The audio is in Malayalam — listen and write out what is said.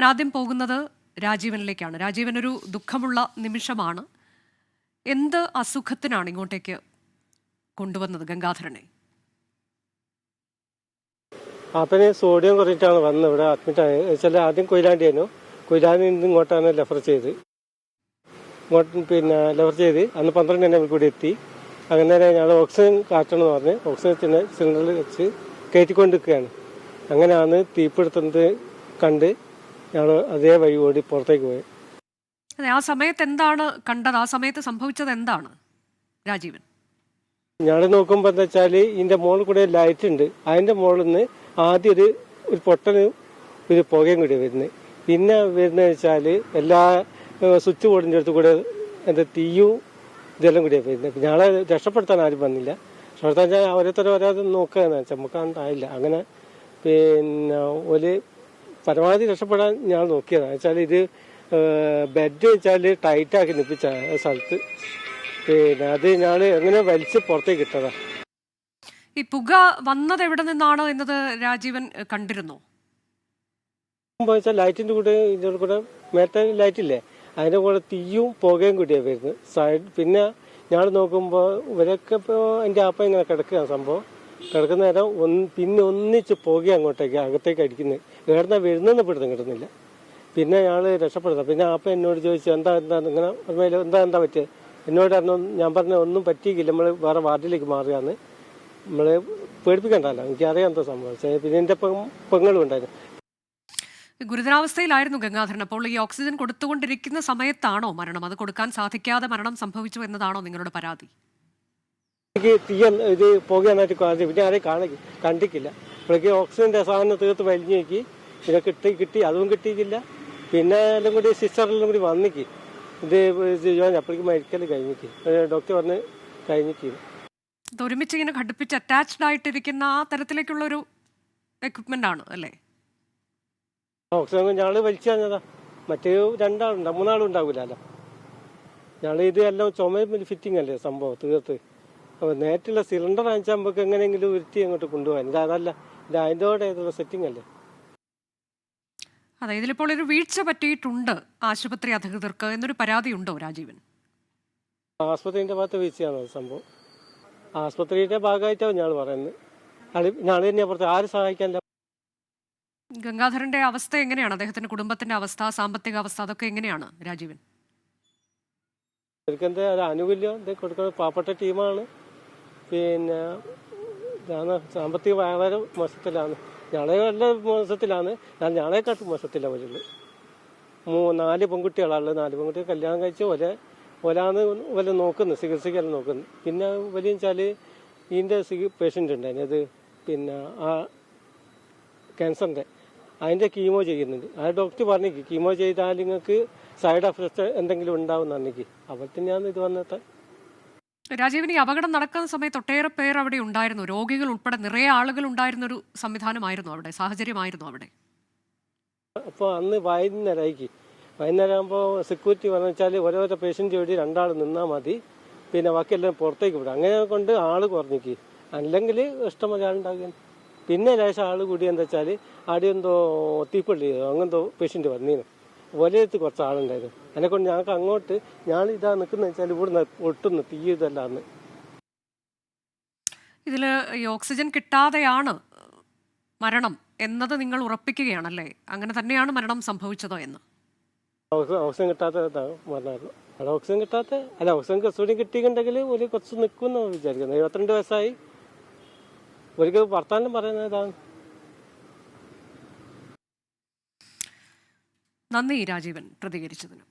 ഞാൻ ആദ്യം പോകുന്നത് രാജീവനിലേക്കാണ്. രാജീവൻ ഒരു ദുഃഖമുള്ള നിമിഷമാണ്. എന്ത് അസുഖത്തിനാണ് ഇങ്ങോട്ടേക്ക് കൊണ്ടുവന്നത് ഗംഗാധരനെ? അപ്പനെ സോഡിയം കുറഞ്ഞിട്ടാണ് വന്നത്. ഇവിടെ അഡ്മിറ്റ് ആയത് ആദ്യം കൊയിലാണ്ടിയായിരുന്നു കൊയിലാണ്ടി നിന്ന് ഇങ്ങോട്ടാണ് ലെഫർ ചെയ്ത്. ഇങ്ങോട്ട് പിന്നെ ലെഫർ ചെയ്ത് അന്ന് പന്ത്രണ്ട് തന്നെ കൂടി എത്തി. അങ്ങനെ ഞങ്ങൾ ഓക്സിജൻ കാട്ടണം എന്ന് പറഞ്ഞ് ഓക്സിജൻ സിലിണ്ടറിൽ വെച്ച് കയറ്റിക്കൊണ്ടിരിക്കുകയാണ്. അങ്ങനെയാണ് തീപിടുത്തുന്നത് കണ്ട് ഞങ്ങൾ അതേ വഴി ഓടി പുറത്തേക്ക് പോയി. അതെ ആ സമയത്ത് എന്താണ് കണ്ടത്? ആ സമയത്ത് സംഭവിച്ചത് എന്താണ് രാജീവൻ? ഞങ്ങൾ നോക്കുമ്പോൾ എന്താ വെച്ചാൽ ഇതിന്റെ മുകളിൽ കൂടെ ലൈറ്റ് ഉണ്ട്. അതിന്റെ മുകളിൽ നിന്ന് ആദ്യം ഒരു ഒരു പൊട്ടലും ഒരു പുകയും കൂടി വരുന്നത് പിന്നെ വരുന്നത് വെച്ചാൽ എല്ലാ സ്വിച്ച് ബോർഡിന്റെ അടുത്ത് കൂടെ എന്താ തീയും ഇതെല്ലാം കൂടിയാണ് വരുന്നത്. ഞങ്ങളെ രക്ഷപ്പെടുത്താൻ ആരും വന്നില്ല. രക്ഷപ്പെടുത്താൻ വെച്ചാൽ ഓരോരുത്തരും നോക്കുക നോക്കുകയെന്ന് വെച്ചാൽ നമുക്കാണ്ടായില്ല അങ്ങനെ പിന്നെ ഒരു പരമാവധി രക്ഷപ്പെടാൻ ഞാൻ നോക്കിയതാണ് വെച്ചാൽ ഇത് ബെഡ് വെച്ചാൽ ടൈറ്റാക്കി നിപ്പിച്ച സ്ഥലത്ത്. പിന്നെ അത് ഞാൻ എങ്ങനെ വലിച്ച് പുറത്തേക്ക് ഇട്ടതാ. ഈ പുക വന്നത് എവിടെ നിന്നാണോ എന്നത് രാജീവൻ കണ്ടിരുന്നു? വെച്ചാൽ ലൈറ്റിന്റെ കൂടെ ഇതിന്റെ കൂടെ മേട്ട ലൈറ്റ് ഇല്ലേ അതിന്റെ കൂടെ തീയും പുകയും കൂടിയാ വരുന്നത്. സൈഡ് പിന്നെ ഞാൻ നോക്കുമ്പോൾ ഇവരൊക്കെ ഇപ്പോൾ എന്റെ ആപ്പ ഇങ്ങനെ കിടക്കുകയാണ് സംഭവം. കിടക്കുന്ന നേരം ഒന്ന് പിന്നെ ഒന്നിച്ച് പോകുക അങ്ങോട്ടേക്ക് അകത്തേക്ക് അടിക്കുന്നത് എവിടുന്ന വരുന്നെന്ന് പിടുത്തം കിട്ടുന്നില്ല. പിന്നെ ഞങ്ങൾ രക്ഷപ്പെടുന്നത് പിന്നെ അപ്പം എന്നോട് ചോദിച്ചു എന്താ എന്താ ഇങ്ങനെ എന്താ എന്താ പറ്റിയത് എന്നോട് പറഞ്ഞു ഞാൻ പറഞ്ഞ ഒന്നും പറ്റിയില്ല നമ്മൾ വേറെ വാർഡിലേക്ക് മാറുകയാണ്. നമ്മൾ പേടിപ്പിക്കണ്ടല്ലോ. എനിക്കറിയാം എന്താ സംഭവിച്ചത് പിന്നെ എന്റെ പെങ്ങളും ഉണ്ടായിരുന്നു. ഗുരുതരാവസ്ഥയിലായിരുന്നു ഗംഗാധരൻ. അപ്പോൾ ഈ ഓക്സിജൻ കൊടുത്തുകൊണ്ടിരിക്കുന്ന സമയത്താണോ മരണം? അത് കൊടുക്കാൻ സാധിക്കാതെ മരണം സംഭവിച്ചു എന്നതാണോ നിങ്ങളുടെ പരാതി? എനിക്ക് തീയ ഇത് പുകയാനായിട്ട് കാണുന്നത് പിന്നെ ആരെയും കാണി കണ്ടിട്ടില്ല. അപ്പോഴേക്ക് ഓക്സിജന്റെ സാധനം തീർത്ത് വലിഞ്ഞു നോക്കി. പിന്നെ കിട്ടി കിട്ടി. അതും കിട്ടിയിട്ടില്ല. പിന്നെ എല്ലാം കൂടി സിസ്റ്ററെല്ലാം കൂടി വന്നിക്ക് ഇത് ഞാൻ അപ്പോഴേക്ക് മരിക്കൽ കഴിഞ്ഞിക്ക്. ഡോക്ടർ പറഞ്ഞ് കഴിഞ്ഞിക്ക്. ഇത് ഒരുമിച്ച് ഇങ്ങനെ ഘടിപ്പിച്ച് അറ്റാച്ച്ഡ് ആയിട്ടിരിക്കുന്ന ആ തരത്തിലേക്കുള്ള ഒരു എക്യുപ്മെന്റ് ആണ് അല്ലേ? ഓക്സിജൻ ഞങ്ങൾ വലിച്ചു കളഞ്ഞതാ. മറ്റേ രണ്ടാളുണ്ടാവും മൂന്നാളും ഉണ്ടാവില്ലല്ലോ. ഞങ്ങൾ ഇത് എല്ലാം ചുമ ഫിറ്റിംഗ് അല്ലേ സംഭവം തീർത്ത്. അപ്പോൾ സിലിണ്ടർ വാങ്ങിച്ചാൽ നമുക്ക് എങ്ങനെയെങ്കിലും ഉരുത്തി അങ്ങോട്ട് കൊണ്ടുപോകാൻ. ഇത് അതല്ല ഇത് അതിന്റെ സെറ്റിംഗ് അല്ലേ? അതെ ഇതിലിപ്പോൾ ഒരു വീഴ്ച പറ്റിയിട്ടുണ്ട് ആശുപത്രി അധികൃതർക്ക്. എന്നൊരു പരാതിയുണ്ടോ രാജീവൻ? ആസ്പത്രിന്റെ ഭാഗത്ത് വീഴ്ചയാണ് സംഭവം? ആശുപത്രിയുടെ ഭാഗമായിട്ടാണ് ഞാൻ പറയുന്നത്. ഞാൻ തന്നെ പുറത്ത്. ആരും സഹായിക്കാനില്ല ഗംഗാധരന്റെ അവസ്ഥ എങ്ങനെയാണ്? അദ്ദേഹത്തിന്റെ കുടുംബത്തിന്റെ അവസ്ഥ സാമ്പത്തിക അവസ്ഥ അതൊക്കെ എങ്ങനെയാണ് രാജീവൻ? അവർക്ക് എന്താ ആനുകൂല്യം കൊടുക്കുന്നത് പാവപ്പെട്ട ടീമാണ്. പിന്നെ ഇതാണ് സാമ്പത്തിക വളരെ മോശത്തിലാണ്. ഞങ്ങളെ നല്ല മോശത്തിലാണ്. ഞങ്ങളെക്കാട്ടും മോശത്തിലാണ് അവരുള്ളത് മൂ നാല് പെൺകുട്ടികളാണ്. നാല് പെൺകുട്ടികൾ കല്യാണം കഴിച്ച് ഒരേ ഒരാന്ന് വല്ല നോക്കുന്നത് ചികിത്സിക്കാൻ നോക്കുന്നു. പിന്നെ വലിയ വെച്ചാൽ ഇതിന്റെ പേഷ്യന്റ് ഉണ്ടായിരുന്നു അത് പിന്നെ ആ ക്യാൻസറിന്റെ അതിന്റെ കീമോ ചെയ്യുന്നുണ്ട്. ആ ഡോക്ടർ പറഞ്ഞു കീമോ ചെയ്താൽ നിങ്ങൾക്ക് സൈഡ് എഫക്റ്റ് എന്തെങ്കിലും ഉണ്ടാവും എനിക്ക് അപ്പോൾ തന്നെയാണ് ഇത് വന്നിട്ട് രാജീവൻ ഈ അപകടം നടക്കുന്ന സമയത്ത് ഒട്ടേറെ പേർ അവിടെ ഉണ്ടായിരുന്നു. രോഗികൾ ഉൾപ്പെടെ നിറയെ ആളുകൾ ഉണ്ടായിരുന്ന ഒരു സംവിധാനമായിരുന്നു അവിടെ സാഹചര്യമായിരുന്നു അവിടെ. അപ്പോൾ അന്ന് വൈകുന്നേരമായിക്ക് വൈകുന്നേരം ആകുമ്പോൾ സെക്യൂരിറ്റി പറഞ്ഞു വെച്ചാൽ ഓരോരോ പേഷ്യന്റ് വേണ്ടി രണ്ടാൾ നിന്നാൽ മതി. പിന്നെ ബാക്കിയെല്ലാം പുറത്തേക്ക് വിടും. അങ്ങനെ കൊണ്ട് ആൾ കുറഞ്ഞിക്ക്. അല്ലെങ്കിൽ ഇഷ്ടംപോലെ ആളുണ്ടാകും പിന്നെ ലേശം ആൾ കൂടി എന്താ വെച്ചാൽ ആടെ എന്തോ തീപ്പള്ളി അങ്ങനെന്തോ പേഷ്യന്റ് വന്നീന്. ഒരേത്ത് കുറച്ച് ആളുണ്ടായിരുന്നു അതിനെ കൊണ്ട് ഞങ്ങൾക്ക് അങ്ങോട്ട് ഞാൻ ഇതാ നിൽക്കുന്ന വെച്ചാൽ ഇവിടുന്ന് ഒട്ടുന്നു തീ ഇതല്ലാന്ന്. ഇതിൽ ഈ ഓക്സിജൻ കിട്ടാതെയാണ് മരണം എന്നത് നിങ്ങൾ ഉറപ്പിക്കുകയാണല്ലേ? അങ്ങനെ തന്നെയാണ് മരണം സംഭവിച്ചതോ എന്ന്? ഓക്സിജൻ ഓക്സിജൻ കിട്ടാത്ത പറഞ്ഞായിരുന്നു അവിടെ ഓക്സിജൻ കിട്ടാത്ത അല്ല ഓക്സിജൻ കസ്റ്റഡി കിട്ടിയിട്ടുണ്ടെങ്കിൽ ഒരു കുറച്ച് നിൽക്കുമെന്ന് വിചാരിക്കുന്നത് എഴുപത്തിരണ്ട് വയസ്സായി. ഒരിക്കൽ വർത്താനം പറയുന്നത് ഇതാണ്. നന്ദി രാജീവൻ പ്രതികരിച്ചതിന്